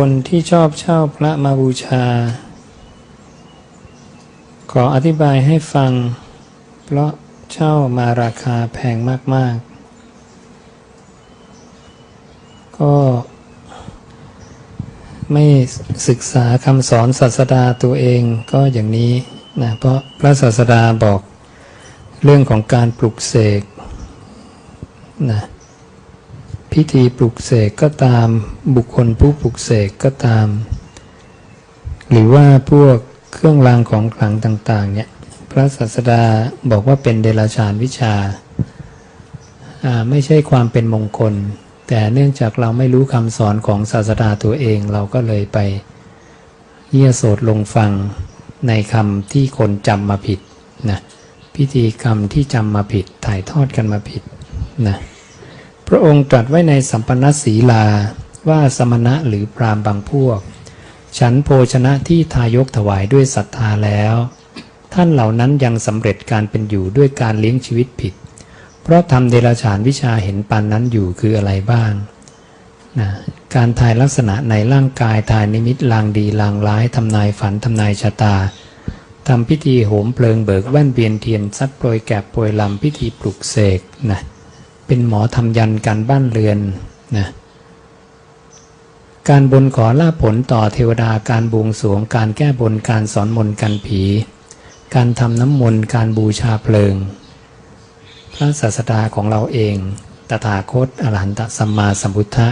คนที่ชอบเช่าพระมาบูชา ขออธิบายให้ฟัง เพราะเช่ามาราคาแพงมาก ๆ ก็ไม่ศึกษาคำสอนศาสดาตัวเองก็อย่างนี้นะเพราะพระศาสดาบอกเรื่องของการปลุกเสกนะ พิธีปลุกเสกก็ตาม บุคคลผู้ปลุกเสกก็ตาม หรือว่าพวกเครื่องรางของขลังต่างๆเนี่ยพระศาสดาบอกว่าเป็นเดรัจฉานวิชาอ่าไม่ใช่ความเป็นมงคล แต่เนื่องจากเราไม่รู้คำสอนของศาสดาตัวเองเราก็เลยไปเยี่ยโสดลงฟังในคำที่คนจำมาผิดนะพิธีกรรมที่จำมาผิดถ่ายทอดกันมาผิดนะ พระองค์ตรัสไว้ในสัมปนสีลาว่าสมณะหรือพรามบางพวก ฉันโภชนะที่ทายกถวายด้วยศรัทธาแล้ว ท่านเหล่านั้นยังสำเร็จการเป็นอยู่ด้วยการเลี้ยงชีวิตผิด เพราะทำเดรัจฉานวิชาเห็นปันนั้นอยู่คืออะไรบ้างนะการทายลักษณะในร่างกายทายนิมิตลางดีลางร้ายทำนายฝันทำนายชะตาทำพิธีโหมเพลิงเบิกแว่นเบียนเทียนซัดโปรยแกบโปรยลำพิธีปลุกเสกนะ เป็นหมอทำยันการบ้านเรือนนะการบนขอลาผลต่อเทวดาการบวงสรวง การแก้บนการสอนมนต์กันผี การทำน้ำมนต์การบูชาเพลิง พระศาสดาของเราเอง ตถาคตอรหันตสัมมาสัมพุทธะ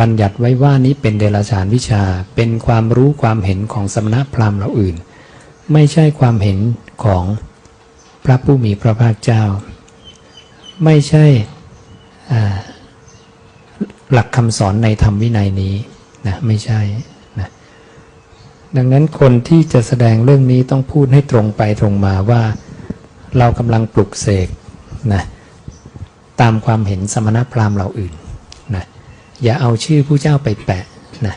บัญญัติไว้ว่านี้เป็นเดรัจฉานวิชา เป็นความรู้ความเห็นของสมณพราหมณ์เราอื่น ไม่ใช่ความเห็นของพระผู้มีพระภาคเจ้า ไม่ใช่ หลักคำสอนในธรรมวินัยนี้นะไม่ใช่นะดังนั้นคนที่จะแสดงเรื่องนี้ต้องพูดให้ตรงไปตรงมาว่าเรากำลังปลุกเสกนะตามความเห็นสมณพราหมณ์เราอื่นนะอย่าเอาชื่อผู้เจ้าไปแปะนะ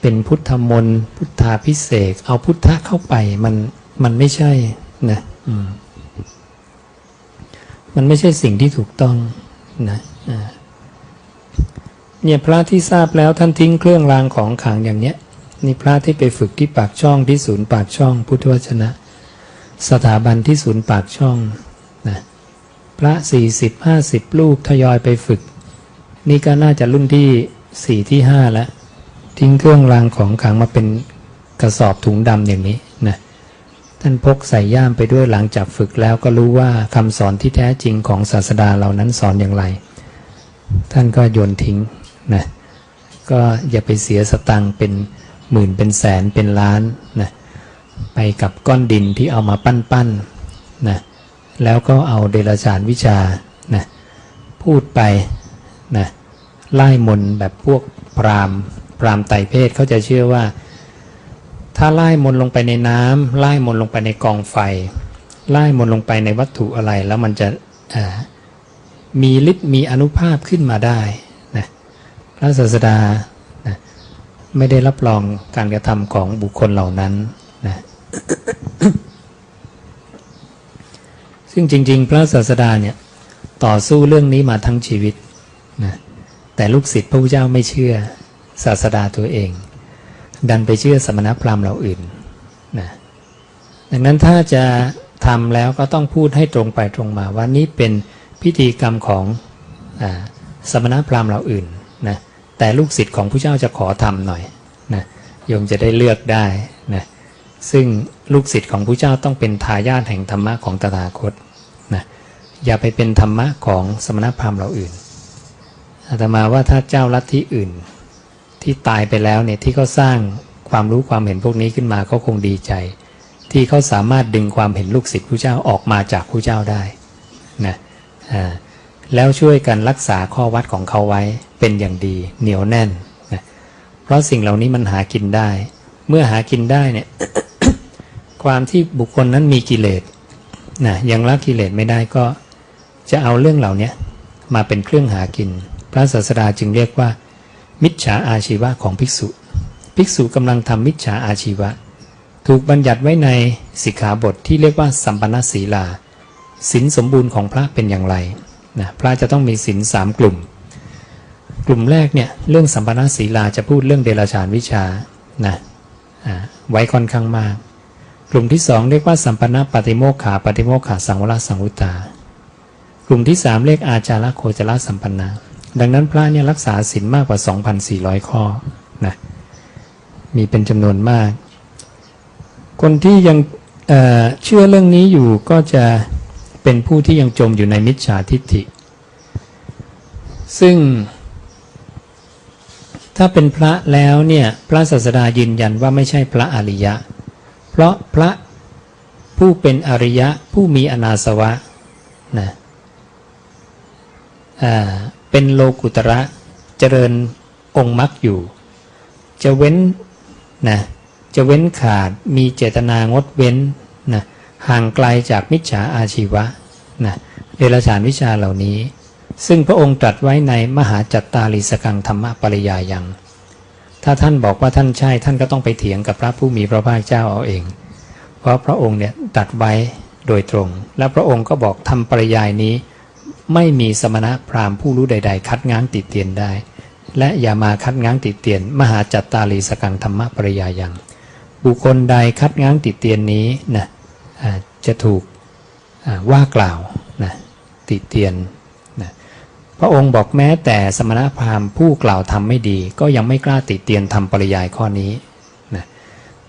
เป็นพุทธมนต์พุทธาพิเศษเอาพุทธะเข้าไปมันมันไม่ใช่นะมมันไม่ใช่สิ่งที่ถูกต้อง นะเนี่ยพระที่ทราบแล้วท่านทิ้งเครื่องรางของขลังอย่างเนี้ยนี่พระที่ไปฝึกที่ปากช่องที่ศูนย์ปากช่อง พุทธวจนะ สถาบันที่ศูนย์ปากช่องนะพระสี่สิบห้าสิบรูปทยอยไปฝึก นี่ก็น่าจะรุ่นที่สี่ที่ห้าแล้ว ทิ้งเครื่องรางของขลังมาเป็นกระสอบถุงดำอย่างนี้นะ ท่านพกใส่ย่ามไปด้วยหลังจากฝึกแล้วก็รู้ว่าคำสอนที่แท้จริงของศาสดาเหล่านั้นสอนอย่างไร ท่านก็โยนทิ้งนะก็อย่าไปเสียสตังเป็นหมื่นเป็นแสนเป็นล้านนะไปกับก้อนดินที่เอามาปั้นปั้นๆนะแล้วก็เอาเดรัจฉานวิชานะพูดไปนะไล่มนแบบพวกพรามพรามไตรเพศเขาจะเชื่อว่า ถ้าไล่มนลงไปในน้ำไล่มนลงไปในกองไฟไล่มนลงไปในวัตถุอะไรแล้วมันจะมีฤทธิ์มีอนุภาพขึ้นมาได้นะพระศาสดานะไม่ได้รับรองการกระทำของบุคคลเหล่านั้นนะซึ่งจริง ๆ พระศาสดาเนี่ยต่อสู้เรื่องนี้มาทั้งชีวิตนะแต่ลูกศิษย์พระพุทธเจ้าไม่เชื่อศาสดาตัวเอง ดันไปเชื่อสมณพราหมณ์เราอื่นนะดังนั้นถ้าจะทำแล้วก็ต้องพูดให้ตรงไปตรงมาว่านี้เป็นพิธีกรรมของอสมณพราหมณ์เราอื่นนะแต่ลูกศิษย์ของผู้เจ้าจะขอทำหน่อยนะโยมจะได้เลือกได้นะซึ่งลูกศิษย์ของผู้เจ้าต้องเป็นทายาทแห่งธรรมะของตถาคตนะอย่าไปเป็นธรรมะของสมณพราหมณ์เราอื่นอาตมาว่าถ้าเจ้าลัทธิอื่น ที่ตายไปแล้วเนี่ยที่เขาสร้างความรู้ความเห็นพวกนี้ขึ้นมาเขาคงดีใจ ที่เขาสามารถดึงความเห็นลูกศิษย์ผู้เจ้าออกมาจากผู้เจ้าได้นะอ่าแล้วช่วยกันรักษาข้อวัดของเขาไว้เป็นอย่างดีเหนียวแน่นนะเพราะสิ่งเหล่านี้มันหากินได้ เมื่อหากินได้เนี่ยความที่บุคคลนั้นมีกิเลสนะยังละกิเลสไม่ได้ก็จะเอาเรื่องเหล่านี้มาเป็นเครื่องหากิน พระศาสดาจึงเรียกว่า มิจฉาอาชีวะของภิกษุ ภิกษุกำลังทำมิจฉาอาชีวะ ถูกบัญญัติไว้ในสิกขาบทที่เรียกว่าสัมปนนศีลาศีลสมบูรณ์ของพระเป็นอย่างไรนะพระจะต้องมีศีลสามกลุ่ม กลุ่มแรกเนี่ยเรื่องสัมปนาศีลาจะพูดเรื่องเดรัจฉานวิชานะอ่าไว้ค่อนข้างมาก กลุ่มที่สองเรียกว่าสัมปนาปฏิโมขาปฏิโมขาสังวรสังวุตา กลุ่มที่สามเรียกอาจาระโคจรสัมปนนา ดังนั้นพระเนี่ยรักษาศีลมากกว่า 2,400 ข้อนะมีเป็นจำนวนมาก คนที่ยังเเชื่อเรื่องนี้อยู่ก็จะเป็นผู้ที่ยังจมอยู่ในมิจฉาทิฏฐิ ซึ่ง ถ้าเป็นพระแล้วเนี่ยพระศาสดายืนยันว่าไม่ใช่พระอริยะ เพราะพระผู้เป็นอริยะผู้มีอนาสวะนะอ่า เป็นโลกุตระเจริญองค์มรรคอยู่ จะเว้นนะจะเว้นขาดมีเจตนางดเว้นนะห่างไกลจากมิจฉาอาชีวะนะเดรัจฉานวิชาเหล่านี้ ซึ่งพระองค์ตรัสไว้ในมหาจัตตาลีสกังธรรมปริยายัง ถ้าท่านบอกว่าท่านใช่ท่านก็ต้องไปเถียงกับพระผู้มีพระภาคเจ้าเอาเอง เพราะพระองค์เนี่ยตรัสไว้โดยตรง และพระองค์ก็บอกทำปริยายนี้ ไม่มีสมณะพราหมณ์ผู้รู้ใด ๆ คัดง้างติดเตียนได้ และอย่ามาคัดง้างติดเตียน มหาจัตตาลีสกังธรรมปริยายังบุคคลใดคัดง้างติดเตียนนี้นะจะถูกว่ากล่าวนะติดเตียนนะพระองค์บอกแม้แต่สมณพราหมณ์ผู้กล่าวทำไม่ดี ก็ยังไม่กล้าติดเตียนทำปริยายข้อนี้นะ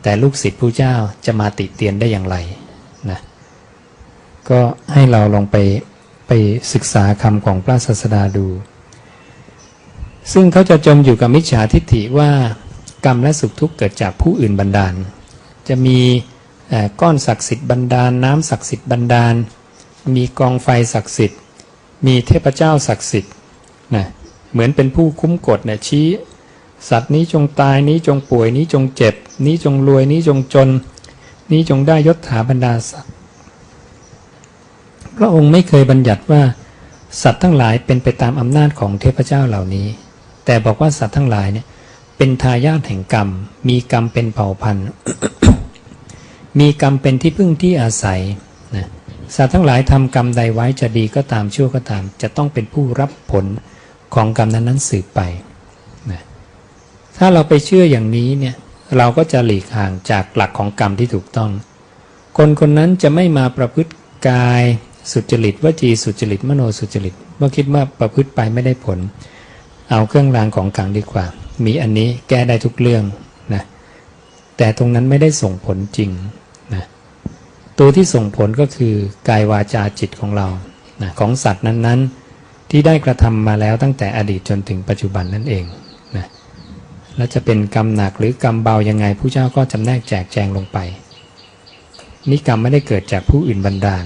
แต่ลูกศิษย์ผู้เจ้าจะมาติดเตียนได้อย่างไรนะก็ให้เราลองไป ไปศึกษาคำของพระศาสดาดู ซึ่งเขาจะจมอยู่กับมิจฉาทิฏฐิว่ากรรมและสุขทุกข์เกิดจากผู้อื่นบันดาล จะมีก้อนศักดิ์สิทธิ์บันดาล น้ำศักดิ์สิทธิ์บันดาล มีกองไฟศักดิ์สิทธิ์ มีเทพเจ้าศักดิ์สิทธิ์นะเหมือนเป็นผู้คุ้มกฎเนี่ยชี้ สัตว์นี้จงตายนี้จงป่วยนี้จงเจ็บ นี้จงรวยนี้จงจน นี้จงได้ยศถาบรรดาศักดิ พระองค์ไม่เคยบัญญัติว่าสัตว์ทั้งหลายเป็นไปตามอำนาจของเทพเจ้าเหล่านี้ แต่บอกว่าสัตว์ทั้งหลายเนี่ยเป็นทายาทแห่งกรรม มีกรรมเป็นเผ่าพันธุ์ มีกรรมเป็นที่พึ่งที่อาศัยนะสัตว์ทั้งหลายทำกรรมใดไว้จะดีก็ตามชั่วก็ตาม จะต้องเป็นผู้รับผลของกรรมนั้นๆสืบไปนะถ้าเราไปเชื่ออย่างนี้เนี่ยเราก็จะหลีกห่างจากหลักของกรรมที่ถูกต้อง คนคนนั้นจะไม่มาประพฤติกาย สุจริตวจีสุจริตมโนสุจริตเมื่อคิดว่าประพฤติไปไม่ได้ผล เอาเครื่องรางของขลังดีกว่า มีอันนี้แก้ได้ทุกเรื่องนะแต่ตรงนั้นไม่ได้ส่งผลจริงนะตัวที่ส่งผลก็คือกายวาจาจิตของเรานะของสัตว์นั้นๆ ที่ได้กระทำมาแล้วตั้งแต่อดีตจนถึงปัจจุบันนั่นเองนะแล้วจะเป็นกรรมหนักหรือกรรมเบายังไงผู้เจ้าก็จำแนกแจกแจงลงไปนี่กรรมไม่ได้เกิดจากผู้อื่นบันดาล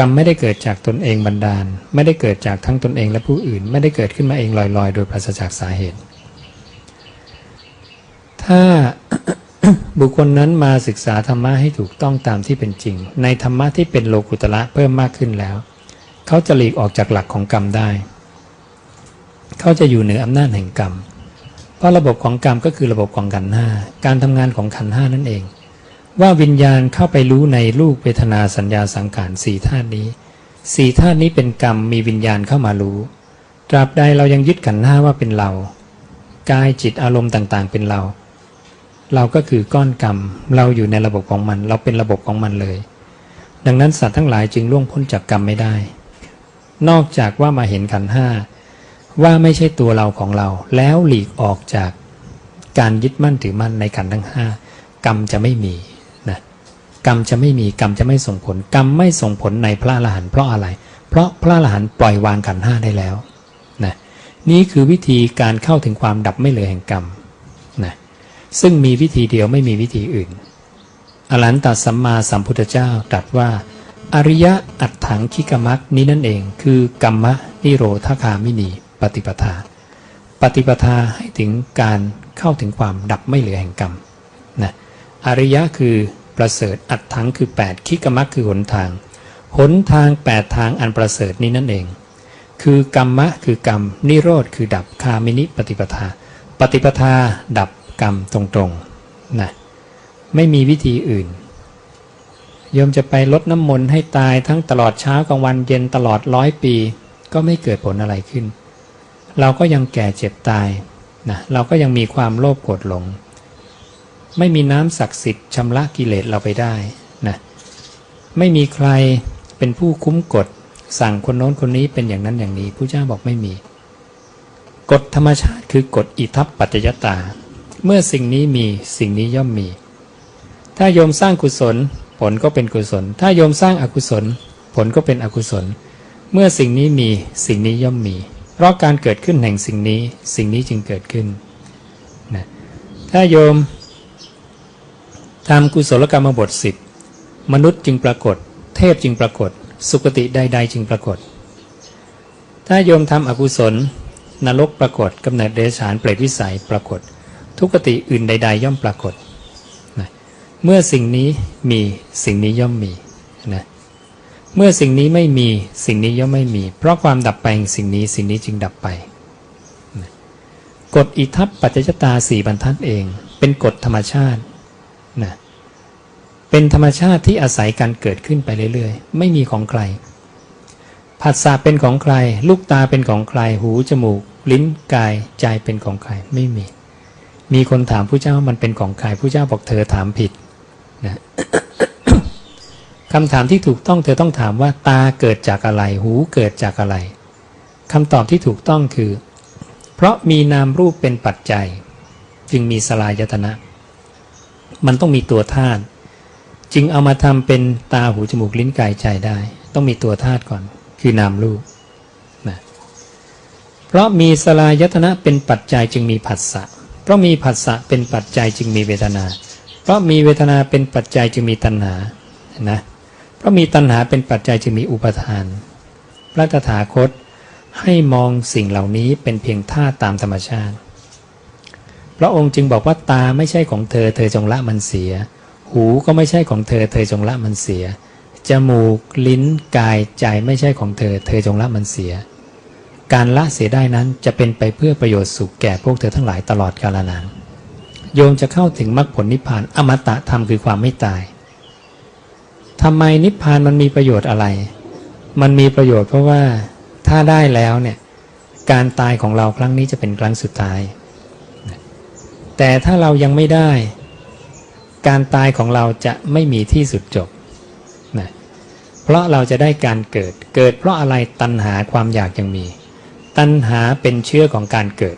กรรมไม่ได้เกิดจากตนเองบันดาล ไม่ได้เกิดจากทั้งตนเองและผู้อื่น ไม่ได้เกิดขึ้นมาเองลอยๆ โดยปราศจากสาเหตุ ถ้าบุคคลนั้นมาศึกษาธรรมะให้ถูกต้องตามที่เป็นจริง ในธรรมะที่เป็นโลกุตระเพิ่มมากขึ้นแล้ว เขาจะหลีกออกจากหลักของกรรมได้ เขาจะอยู่เหนืออำนาจแห่งกรรม เพราะระบบของกรรมก็คือระบบของขันธ์ห้าการทำงานของขันธ์ห้านั่นเอง ว่าวิญญาณเข้าไปรู้ในรูปเวทนาสัญญาสังขารสี่ธาตุนี้สี่ธาตุนี้เป็นกรรมมีวิญญาณเข้ามารู้ ตราบใดเรายังยึดขันห้าว่าเป็นเรากายจิตอารมณ์ต่างๆ เป็นเรา เราก็คือก้อนกรรม เราอยู่ในระบบของมัน เราเป็นระบบของมันเลย ดังนั้นสัตว์ทั้งหลายจึงล่วงพ้นจากกรรมไม่ได้ นอกจากว่ามาเห็นขันห้าว่าไม่ใช่ตัวเราของเรา แล้วหลีกออกจากการยึดมั่นถือมั่นในขันทั้งห้ากรรมจะไม่มี กรรมจะไม่มีกรรมจะไม่ส่งผล กรรมไม่ส่งผลในพระอรหันต์เพราะอะไร เพราะพระอรหันต์ปล่อยวางขันธ์ห้าได้แล้วนะนี่คือวิธีการเข้าถึงความดับไม่เหลือแห่งกรรมนะซึ่งมีวิธีเดียวไม่มีวิธีอื่น อรหันตสัมมาสัมพุทธเจ้าตรัสว่า อริยะอัตถังคิกมักนี้นั่นเอง คือกรรมะนิโรธคามินี ปฏิปทา ปฏิปทาให้ถึงการเข้าถึงความดับไม่เหลือแห่งกรรมนะอริยะคือ ประเสริฐอัตถังคือ 8 คิกมักคือหนทาง หนทาง 8 ทางอันประเสริฐนี้นั่นเอง คือกรรมะคือกรรม นิโรธคือดับคามินิปฏิปทา ปฏิปทาดับกรรมตรงๆนะไม่มีวิธีอื่นโยมจะไปลดน้ำมนต์ให้ตายทั้งตลอดเช้ากลางวันเย็นตลอดร้อยปี ก็ไม่เกิดผลอะไรขึ้น เราก็ยังแก่เจ็บตายนะเราก็ยังมีความโลภโกรธหลง ไม่มีน้ำศักดิ์สิทธิ์ชำระกิเลสเราไปได้นะไม่มีใครเป็นผู้คุ้มกฎ สั่งคนโน้นคนนี้เป็นอย่างนั้นอย่างนี้ผู้เจ้าบอกไม่มี กฎธรรมชาติคือกฎอิทัปปัจจยตา เมื่อสิ่งนี้มีสิ่งนี้ย่อมมี ถ้าโยมสร้างกุศล ผลก็เป็นกุศล ถ้าโยมสร้างอกุศล ผลก็เป็นอกุศล เมื่อสิ่งนี้มีสิ่งนี้ย่อมมี เพราะการเกิดขึ้นแห่งสิ่งนี้ สิ่งนี้จึงเกิดขึ้นนะถ้าโยม ทำกุศลกรรมบทสิบมนุษย์จึงปรากฏ เทพจึงปรากฏ สุคติใดๆจึงปรากฏ ถ้าโยมทำอกุศล นรกปรากฏกำเนิดเดรัจฉานเปรตวิสัยปรากฏ ทุกติอื่นใด ๆ ย่อมปรากฏนะเมื่อสิ่งนี้มีสิ่งนี้ย่อมมีนะเมื่อสิ่งนี้ไม่มีสิ่งนี้ย่อมไม่มี เพราะความดับไปแห่งสิ่งนี้สิ่งนี้จึงดับไปนะกฎอิทัปปัจจยตาสี่บรรทัดเอง เป็นกฎธรรมชาตินะ เป็นธรรมชาติที่อาศัยการเกิดขึ้นไปเรื่อยๆ ไม่มีของใคร ผัสสะเป็นของใคร ลูกตาเป็นของใคร หู จมูก ลิ้น กาย ใจเป็นของใคร ไม่มี มีคนถามผู้เจ้าว่ามันเป็นของใครผู้เจ้าบอกเธอถามผิดนะคำถามที่ถูกต้องเธอต้องถามว่าตาเกิดจากอะไร หูเกิดจากอะไรคำตอบที่ถูกต้องคือ เพราะมีนามรูปเป็นปัจจัย จึงมีสลายตนะ มันต้องมีตัวธาตุ จึงเอามาทำเป็นตาหูจมูกลิ้นกายใจได้ ต้องมีตัวธาตุก่อน คือนามรูปนะเพราะมีสลายตนะเป็นปัจจัยจึงมีผัสสะเพราะมีผัสสะเป็นปัจจัยจึงมีเวทนา เพราะมีเวทนาเป็นปัจจัยจึงมีตัณหานะเพราะมีตัณหาเป็นปัจจัยจึงมีอุปทาน พระตถาคตให้มองสิ่งเหล่านี้เป็นเพียงธาตุตามธรรมชาติ พระองค์จึงบอกว่าตาไม่ใช่ของเธอ เธอจงละมันเสีย หูก็ไม่ใช่ของเธอ เธอจงละมันเสีย จมูก ลิ้น กาย ใจไม่ใช่ของเธอ เธอจงละมันเสีย การละเสียได้นั้นจะเป็นไปเพื่อประโยชน์สุขแก่พวกเธอทั้งหลายตลอดกาลนาน โยมจะเข้าถึงมรรคผลนิพพานอมตะธรรมคือความไม่ตายทำไมนิพพานมันมีประโยชน์อะไร มันมีประโยชน์เพราะว่าถ้าได้แล้วเนี่ยการตายของเราครั้งนี้จะเป็นครั้งสุดท้าย แต่ถ้าเรายังไม่ได้ การตายของเราจะไม่มีที่สุดจบนะเพราะเราจะได้การเกิด เกิดเพราะอะไรตัณหาความอยากยังมี ตัณหาเป็นเชื้อของการเกิด